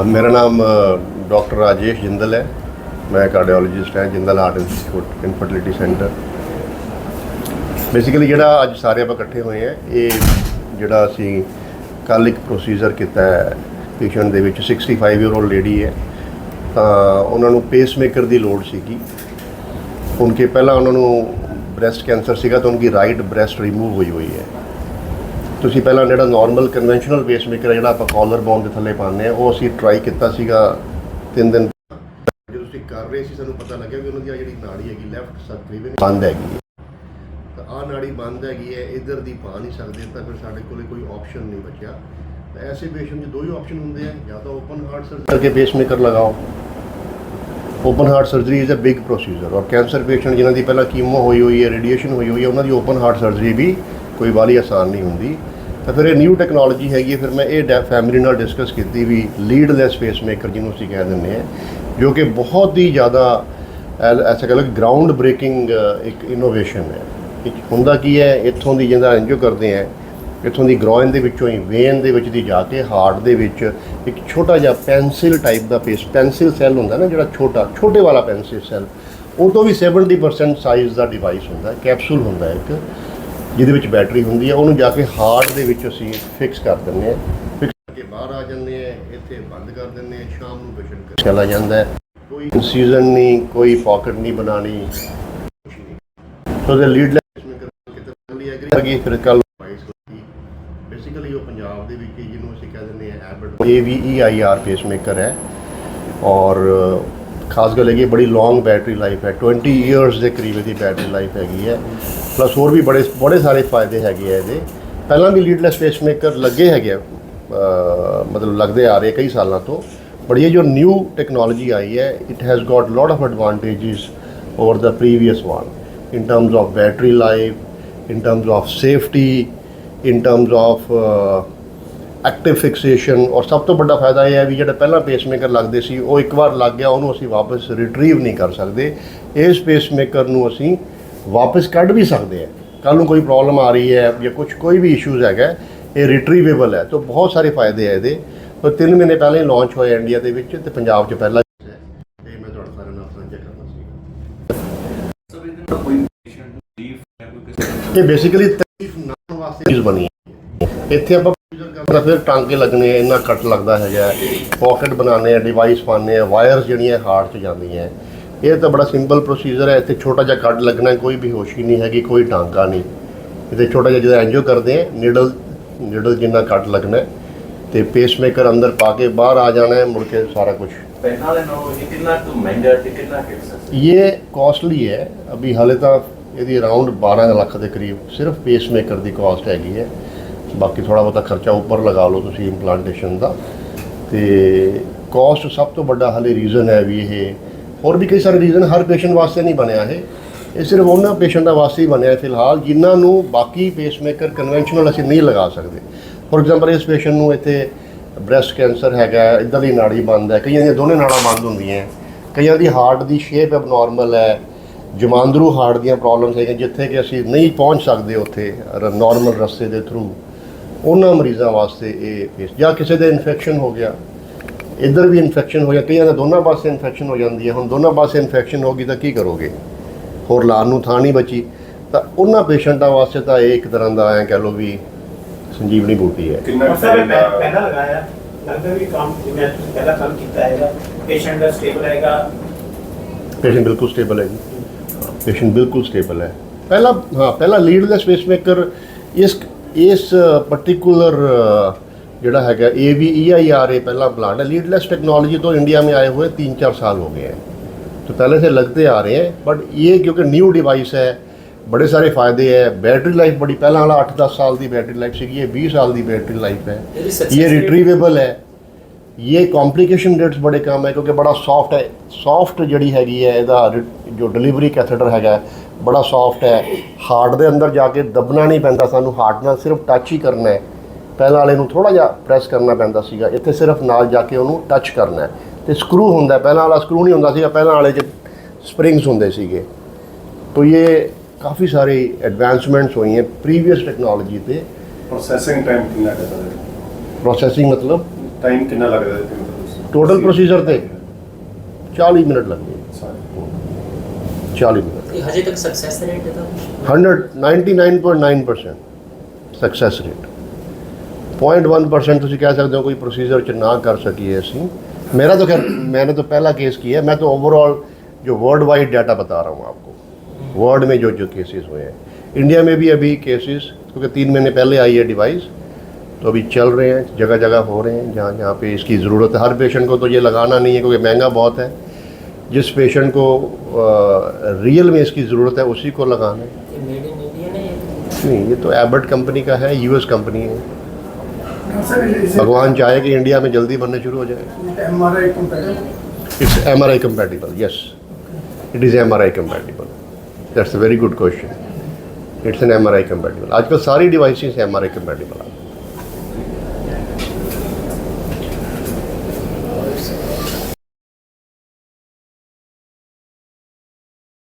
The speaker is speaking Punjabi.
ਮੇਰਾ ਨਾਮ ਡਾਕਟਰ ਰਾਜੇਸ਼ ਜਿੰਦਲ ਹੈ। ਮੈਂ ਕਾਰਡੀਓਲੋਜਿਸਟ ਹਾਂ, Jindal heart institute infertility centre basically ਜਿਹੜਾ ਅੱਜ ਸਾਰੇ ਆਪਾਂ ਇਕੱਠੇ ਹੋਏ ਆ ਇਹ ਜਿਹੜਾ ਅਸੀਂ ਕੱਲ ਇੱਕ ਪ੍ਰੋਸੀਜਰ ਕੀਤਾ ਹੈ ਪੇਸ਼ੈਂਟ ਦੇ ਵਿੱਚ 65 ਈਅਰ 올ਡ ਲੇਡੀ ਹੈ। ਤਾਂ ਉਹਨਾਂ ਨੂੰ ਪੇਸਮੇਕਰ ਦੀ ਲੋੜ ਸੀਗੀ। ਉਨਕੇ ਪਹਿਲਾਂ ਉਹਨਾਂ ਨੂੰ ਬ੍ਰੈਸਟ ਕੈਂਸਰ ਸੀਗਾ, ਤਾਂ ਉਨकी ਰਾਈਟ ਬ੍ਰੈਸਟ ਰਿਮੂਵ ਹੋਈ ਹੋਈ ਹੈ। ਤੁਸੀਂ ਪਹਿਲਾਂ ਜਿਹੜਾ ਨਾਰਮਲ ਕਨਵੈਨਸ਼ਨਲ ਪੇਸਮੇਕਰ ਹੈ ਜਿਹੜਾ ਆਪਾਂ ਕਾਲਰ ਬੋਨ ਦੇ ਥੱਲੇ ਪਾਉਂਦੇ ਆ ਉਹ ਅਸੀਂ ਟਰਾਈ ਕੀਤਾ ਸੀਗਾ ਤਿੰਨ ਦਿਨ ਜਦੋਂ ਤੁਸੀਂ ਕਰ ਰਹੇ ਸੀ ਸਾਨੂੰ ਪਤਾ ਲੱਗਿਆ ਵੀ ਉਹਨਾਂ ਦੀ ਆਹ ਜਿਹੜੀ ਨਾੜੀ ਹੈਗੀ ਲੈਫਟ ਸਬਕਲੀਵਨ ਬੰਦ ਹੈਗੀ ਤਾਂ ਆਹ ਨਾੜੀ ਬੰਦ ਹੈਗੀ ਹੈ ਇਧਰ ਦੀ ਪਾ ਨਹੀਂ ਸਕਦੇ ਤਾਂ ਫਿਰ ਸਾਡੇ ਕੋਲੇ ਕੋਈ ਆਪਸ਼ਨ ਨਹੀਂ ਬਚਿਆ। ਤਾਂ ਐਸੇ ਪੇਸ਼ੈਂਟ 'ਚ ਦੋ ਹੀ ਆਪਸ਼ਨ ਹੁੰਦੇ ਆ ਜਾਂ ਤਾਂ ਓਪਨ ਹਾਰਟ ਸਰਜਰੀ ਕਰਕੇ ਪੇਸਮੇਕਰ ਲਗਾਓ। Open heart surgery is a big procedure ਔਰ ਕੈਂਸਰ ਪੇਸ਼ੈਂਟ ਜਿਨ੍ਹਾਂ ਦੀ ਪਹਿਲਾਂ ਕੀਮੋ ਹੋਈ ਹੋਈ ਹੈ ਰੇਡੀਏਸ਼ਨ ਹੋਈ ਹੋਈ ਹੈ ਉਹਨਾਂ ਦੀ ਓਪਨ ਹਾਰਟ ਸਰਜਰੀ ਵੀ ਕੋਈ ਵਾਲੀ ਆਸਾਨ ਨਹੀਂ ਹੁੰਦੀ। ਤਾਂ ਫਿਰ ਇਹ ਨਿਊ ਟੈਕਨੋਲੋਜੀ ਹੈਗੀ ਹੈ, ਫਿਰ ਮੈਂ ਇਹ ਫੈਮਿਲੀ ਨਾਲ ਡਿਸਕਸ ਕੀਤੀ ਵੀ ਲੀਡਲੈਸ ਪੇਸਮੇਕਰ ਜਿਹਨੂੰ ਅਸੀਂ ਕਹਿ ਦਿੰਦੇ ਆ ਜੋ ਕਿ ਬਹੁਤ ਹੀ ਜ਼ਿਆਦਾ, ਐਲ- ਐਸਾ ਕਹ ਲਓ ਗਰਾਊਂਡ ਬ੍ਰੇਕਿੰਗ ਇੱਕ ਇਨੋਵੇਸ਼ਨ ਹੈ। ਇੱਕ ਹੁੰਦਾ ਕੀ ਹੈ, ਇੱਥੋਂ ਦੀ ਜਿਹਦਾ ਐਂਜੋ ਕਰਦੇ ਆ ਇੱਥੋਂ ਦੀ ਗਰੋਇਨ ਦੇ ਵਿੱਚੋਂ ਹੀ ਵੇਨ ਦੇ ਵਿੱਚ ਦੀ ਜਾ ਕੇ ਹਾਰਟ ਦੇ ਵਿੱਚ ਇੱਕ ਛੋਟਾ ਜਿਹਾ ਪੈਨਸਿਲ ਟਾਈਪ ਦਾ ਪੇਸ ਪੈਨਸਿਲ ਸੈੱਲ ਹੁੰਦਾ ਨਾ ਜਿਹੜਾ ਛੋਟਾ, ਛੋਟੇ ਵਾਲਾ ਪੈਨਸਿਲ ਸੈੱਲ ਉਹ ਤੋਂ ਵੀ 70% ਸਾਈਜ਼ ਦਾ ਡਿਵਾਈਸ ਹੁੰਦਾ ਕੈਪਸੂਲ ਹੁੰਦਾ ਇੱਕ। ਜਿਹਦੇ ਵਿੱਚ ਬੈਟਰੀ ਹੁੰਦੀ ਹੈ, ਉਹਨੂੰ ਜਾ ਕੇ ਹਾਰਟ ਦੇ ਵਿੱਚ ਅਸੀਂ ਫਿਕਸ ਕਰ ਦਿੰਦੇ ਹਾਂ। ਫਿਕਸ ਕਰਕੇ ਬਾਹਰ ਆ ਜਾਂਦੇ ਆ ਇੱਥੇ ਬੰਦ ਕਰ ਦਿੰਦੇ ਆ ਸ਼ਾਮ ਨੂੰ ਪੇਸ਼ੈਂਟ ਚਲਾ ਜਾਂਦਾ ਹੈ। ਕੋਈ ਸੀਜ਼ਨ ਨਹੀਂ, ਕੋਈ ਪਾਕਟ ਨਹੀਂ ਬਣਾਣੀ ਸੋ ਦੇ ਲੀਡਲੈਸ ਕਿਤੇ ਐਗਰੀ ਹੈਗੀ ਫਿਰ ਕੱਲ ਬੇਸਿਕਲੀ ਉਹ ਪੰਜਾਬ ਦੇ ਵਿੱਚ ਜਿਹਨੂੰ ਅਸੀਂ ਕਹਿ ਦਿੰਦੇ ਆ Abbott A V E I R pacemaker ਹੈ। ਔਰ ਖਾਸ ਗੱਲ ਹੈਗੀ ਬੜੀ ਲੌਂਗ ਬੈਟਰੀ ਲਾਈਫ ਹੈ। 20 ਇਅਰਸ ਦੇ ਕਰੀਬ ਇਹਦੀ ਬੈਟਰੀ ਲਾਈਫ ਹੈਗੀ ਹੈ। ਪਲੱਸ ਹੋਰ ਵੀ ਬੜੇ ਬੜੇ ਸਾਰੇ ਫਾਇਦੇ ਹੈਗੇ ਆ ਇਹਦੇ। ਪਹਿਲਾਂ ਵੀ ਲੀਡਲੈਸ ਪੇਸਮੇਕਰ ਲੱਗੇ ਹੈਗੇ ਆ, ਮਤਲਬ ਲੱਗਦੇ ਆ ਰਹੇ ਕਈ ਸਾਲਾਂ ਤੋਂ। ਬਟ ਇਹ ਜੋ ਨਿਊ ਟੈਕਨੋਲੋਜੀ ਆਈ ਹੈ it has got lot of advantages over the previous one in terms of battery life in terms of safety in terms of active fixation ਔਰ ਸਭ ਤੋਂ ਵੱਡਾ ਫਾਇਦਾ ਇਹ ਹੈ ਵੀ ਜਿਹੜਾ ਪਹਿਲਾਂ ਪੇਸਮੇਕਰ ਲੱਗਦੇ ਸੀ ਉਹ ਇੱਕ ਵਾਰ ਲੱਗ ਗਿਆ ਉਹਨੂੰ ਅਸੀਂ ਵਾਪਸ ਰਿਟਰੀਵ ਨਹੀਂ ਕਰ ਸਕਦੇ। ਇਸ ਪੇਸਮੇਕਰ ਨੂੰ ਅਸੀਂ ਵਾਪਸ ਕੱਢ ਵੀ ਸਕਦੇ ਹਾਂ। ਕੱਲ ਨੂੰ ਕੋਈ ਪ੍ਰੋਬਲਮ ਆ ਰਹੀ ਹੈ ਜਾਂ ਕੁਝ ਕੋਈ ਵੀ ਇਸ਼ੂਜ਼ ਹੈਗਾ ਇਹ ਰਿਟਰੀਵੇਬਲ ਹੈ। ਤਾਂ ਬਹੁਤ ਸਾਰੇ ਫਾਇਦੇ ਹੈ ਇਹਦੇ। ਤਾਂ 3 ਮਹੀਨੇ ਪਹਿਲਾਂ ਹੀ ਲਾਂਚ ਹੋਇਆ ਇੰਡੀਆ ਦੇ ਵਿੱਚ ਤੇ ਪੰਜਾਬ 'ਚ ਪਹਿਲਾਂ ਹੈ ਤੇ ਮੈਂ ਤੁਹਾਡੇ ਸਾਰਿਆਂ ਨਾਲ ਸਾਂਝਾ ਕਰਨਾ ਸੀ। ਸਰ ਇਹਦੇ ਨਾਲ ਕੋਈ ਪੇਸ਼ੈਂਟ ਨੂੰ ਲੀਫ ਜਾਂ ਕੋਈ ਕਿਸੇ ਤਰ੍ਹਾਂ ਇਹ ਬੇਸਿਕਲੀ ਤਕਲੀਫ ਨਾ ਵਾਸਤੇ ਚੀਜ਼ ਬਣੀ ਇੱਥੇ ਆਪਾਂ ਕਰਦਾ ਫਿਰ ਟਾਂਕੇ ਲੱਗਣੇ ਆ ਇੰਨਾ ਕੱਟ ਲੱਗਦਾ ਹੈਗਾ। ਪਾਕਟ ਬਣਾਉਂਦੇ ਆ ਡਿਵਾਈਸ ਪਾਉਂਦੇ ਆ ਵਾਇਰਸ ਜਿਹੜੀਆਂ ਹਾਰਟ 'ਚ ਜਾਂਦੀਆਂ ਇਹ ਤਾਂ ਬੜਾ ਸਿੰਪਲ ਪ੍ਰੋਸੀਜਰ ਹੈ ਇੱਥੇ ਛੋਟਾ ਜਿਹਾ ਕੱਟ ਲੱਗਣਾ ਕੋਈ ਬੇਹੋਸ਼ੀ ਨਹੀਂ ਹੈਗੀ ਕੋਈ ਟਾਂਕਾ ਨਹੀਂ। ਇੱਥੇ ਛੋਟਾ ਜਿਹਾ ਜਿਹੜਾ ਐਂਜੋ ਕਰਦੇ ਆ ਨੀਡਲ ਨੀਡਲ ਜਿੰਨਾ ਕੱਟ ਲੱਗਣਾ ਤੇ ਪੇਸਮੇਕਰ ਅੰਦਰ ਪਾ ਕੇ ਬਾਹਰ ਆ ਜਾਣਾ ਹੈ ਮੁੜ ਕੇ ਸਾਰਾ ਕੁਝ ਪਹਿਲਾਂ ਨਾਲੋਂ ਇਹ ਕਿੰਨਾ ਕੁ ਮਹਿੰਗਾ ਤੇ ਕਿੰਨਾ ਕਿ ये ਕੌਸਟਲੀ ਹੈ। ਅਭੀ ਹਾਲੇ ਤਾਂ ਇਹਦੀ ਅਰਾਊਂਡ 12 ਲੱਖ ਦੇ ਕਰੀਬ ਸਿਰਫ ਪੇਸਮੇਕਰ ਦੀ ਕਾਸਟ ਹੈਗੀ ਹੈ। ਬਾਕੀ ਥੋੜਾ ਬਹੁਤਾ ਖਰਚਾ ਉੱਪਰ ਲਗਾ ਲਓ ਤੁਸੀਂ ਇੰਪਲਾਂਟੇਸ਼ਨ ਦਾ। ਤੇ ਕਾਸਟ ਸਭ ਤੋਂ ਵੱਡਾ ਹਾਲੇ ਰੀਜ਼ਨ ਹੈ ਵੀ ਇਹ। ਹੋਰ ਵੀ ਕਈ ਸਾਰੇ ਰੀਜ਼ਨ ਹਰ ਪੇਸ਼ੈਂਟ ਵਾਸਤੇ ਨਹੀਂ ਬਣਿਆ ਇਹ। ਇਹ ਸਿਰਫ ਉਹਨਾਂ ਪੇਸ਼ੈਂਟਾਂ ਵਾਸਤੇ ਹੀ ਬਣਿਆ ਫਿਲਹਾਲ, ਜਿਨ੍ਹਾਂ ਨੂੰ ਬਾਕੀ ਪੇਸਮੇਕਰ ਕਨਵੈਨਸ਼ਨਲ ਅਸੀਂ ਨਹੀਂ ਲਗਾ ਸਕਦੇ। ਫੋਰ ਐਗਜ਼ਾਮਪਲ ਇਸ ਪੇਸ਼ੈਂਟ ਨੂੰ ਇੱਥੇ ਬ੍ਰੈਸਟ ਕੈਂਸਰ ਹੈਗਾ ਇੱਧਰ ਦੀ ਨਾੜੀ ਬੰਦ ਹੈ, ਕਈਆਂ ਦੀਆਂ ਦੋਨੇ ਨਾੜਾਂ ਬੰਦ ਹੁੰਦੀਆਂ ਕਈਆਂ ਦੀ ਹਾਰਟ ਦੀ ਸ਼ੇਪ ਐਬਨੋਰਮਲ ਹੈ, ਜਮਾਂਦਰੂ ਹਾਰਟ ਦੀਆਂ ਪ੍ਰੋਬਲਮਸ ਹੈਗੀਆਂ, ਜਿੱਥੇ ਕਿ ਅਸੀਂ ਨਹੀਂ ਪਹੁੰਚ ਸਕਦੇ ਉੱਥੇ ਨਾਰਮਲ ਰਸਤੇ ਦੇ ਥਰੂ ਉਹਨਾਂ ਮਰੀਜ਼ਾਂ ਵਾਸਤੇ ਇਹ ਜਾਂ ਕਿਸੇ ਦੇ ਇਨਫੈਕਸ਼ਨ ਹੋ ਗਿਆ ਇੱਧਰ ਵੀ ਇਨਫੈਕਸ਼ਨ ਹੋ ਗਿਆ ਕਈਆਂ ਦਾ ਦੋਨਾਂ ਪਾਸੇ ਇਨਫੈਕਸ਼ਨ ਹੋ ਜਾਂਦੀ ਹੈ ਹੁਣ ਦੋਨਾਂ ਪਾਸੇ ਇਨਫੈਕਸ਼ਨ ਹੋ ਗਈ ਤਾਂ ਕੀ ਕਰੋਗੇ? ਹੋਰ ਲਾਉਣ ਨੂੰ ਥਾਂ ਨਹੀਂ ਬਚੀ। ਤਾਂ ਉਹਨਾਂ ਪੇਸ਼ੈਂਟਾਂ ਵਾਸਤੇ ਤਾਂ ਇਹ ਇੱਕ ਤਰ੍ਹਾਂ ਦਾ ਐਂ ਕਹਿ ਲਓ ਵੀ ਸੰਜੀਵਨੀ ਬੂਟੀ ਹੈ। ਕਿੰਨਾ ਪਹਿਲਾਂ ਲਗਾਇਆ। ਲੱਗਦਾ ਵੀ ਕੰਮ ਜਿਵੇਂ ਪਹਿਲਾਂ ਕੰਮ ਕੀਤਾ ਹੈਗਾ ਪੇਸ਼ੈਂਟ ਦਾ ਸਟੇਬਲ ਹੈਗਾ। ਪੇਸ਼ੈਂਟ ਬਿਲਕੁਲ ਸਟੇਬਲ ਹੈ ਜੀ। ਪੇਸ਼ੈਂਟ ਬਿਲਕੁਲ ਸਟੇਬਲ ਹੈ। ਪਹਿਲਾ ਹਾਂ ਪਹਿਲਾ ਲੀਡਲੈਸ ਪੇਸਮੇਕਰ ਇਸ ਇਸ ਪਾਰਟਿਕੂਲਰ ਜਿਹੜਾ ਹੈਗਾ AVEIRA ਪਹਿਲਾ प्लांट है लीडलेस टेक्नोलॉजी तो इंडिया में आए हुए तीन चार साल हो गए हैं तो पहले से लगते आ रहे हैं बट ये क्योंकि न्यू डिवाइस है बड़े सारे फायदे हैं बैटरी लाइफ बड़ी पहला वाला 8-10 साल की बैटरी लाइफ सी ये 20 साल की बैटरी लाइफ है ये रिट्रीवेबल है ये कॉम्प्लिकेशन रेट्स बड़े कम है क्योंकि बड़ा सॉफ्ट है सॉफ्ट ਜਿਹੜੀ ਹੈਗੀ ਹੈ ਇਹਦਾ रि- ਜੋ ਡਿਲੀਵਰੀ ਕੈਥੇਟਰ ਹੈਗਾ ਬੜਾ ਸੌਫਟ ਹੈ ਹਾਰਟ ਦੇ ਅੰਦਰ ਜਾ ਕੇ ਦਬਣਾ ਨਹੀਂ ਪੈਂਦਾ ਸਾਨੂੰ ਹਾਰਟ ਨਾਲ ਸਿਰਫ ਟੱਚ ਹੀ ਕਰਨਾ ਹੈ ਪਹਿਲਾਂ ਵਾਲੇ ਨੂੰ ਥੋੜਾ ਜਿਹਾ ਪ੍ਰੈਸ ਕਰਨਾ ਪੈਂਦਾ ਸੀਗਾ ਇੱਥੇ ਸਿਰਫ ਨਾਲ ਜਾ ਕੇ ਉਹਨੂੰ ਟੱਚ ਕਰਨਾ ਹੈ ਤੇ ਸਕਰੂ ਹੁੰਦਾ ਹੈ। ਪਹਿਲਾਂ ਵਾਲਾ ਸਕਰੂ ਨਹੀਂ ਹੁੰਦਾ ਸੀਗਾ ਪਹਿਲਾਂ ਵਾਲੇ 'ਚ ਸਪ੍ਰਿੰਗਸ ਹੁੰਦੇ ਸੀਗੇ तो ये काफ़ी सारी एडवांसमेंट्स हुई हैं प्रीवियस टेक्नोलॉजी पे ਪ੍ਰੋਸੈਸਿੰਗ ਟਾਈਮ ਕਿੰਨਾ ਕਰਦਾ ਹੈ प्रोसेसिंग मतलब ਟਾਈਮ ਕਿੰਨਾ ਲੱਗਦਾ ਹੈ ਮਤਲਬ ਟੋਟਲ ਪ੍ਰੋਸੀਜਰ ਤੇ 40 ਮਿੰਟ ਲੱਗਦੇ 40 ਮਿੰਟ ਇਹ ਹਜੇ ਤੱਕ ਸਕਸੈਸ ਰੇਟ ਇਹਦਾ ਕੁਛ? 100 99.9% ਸਕਸੈਸ ਰੇਟ 0.1% ਤੁਸੀਂ ਕਹਿ ਸਕਦੇ ਹੋ ਕੋਈ ਪ੍ਰੋਸੀਜਰ ਚ ਨਾ ਕਰ ਸਕੀਏ ਅਸੀਂ मेरा तो खैर मैंने तो पहला केस किया है मैं तो ओवरऑल जो वर्ल्ड वाइड डाटा बता रहा हूँ आपको वर्ल्ड में जो जो केसेस हुए हैं इंडिया में भी अभी केसेस क्योंकि तीन महीने पहले आई है डिवाइस तो अभी चल रहे हैं जगह जगह हो रहे हैं जहाँ जहाँ पे इसकी ज़रूरत है। हर पेशेंट को तो ये लगाना नहीं है क्योंकि महँगा बहुत है। जिस पेशेंट को आ, रियल में इसकी ज़रूरत है उसी को लगाना है। नहीं ये तो एबर्ट कंपनी का है यूएस कंपनी है। भगवान चाहे कि इंडिया में जल्दी बनने शुरू हो जाए। It's M R I compatible yes it is M R I compatible that's a very good question it's an M R I compatible आजकल सारी devices M R I compatible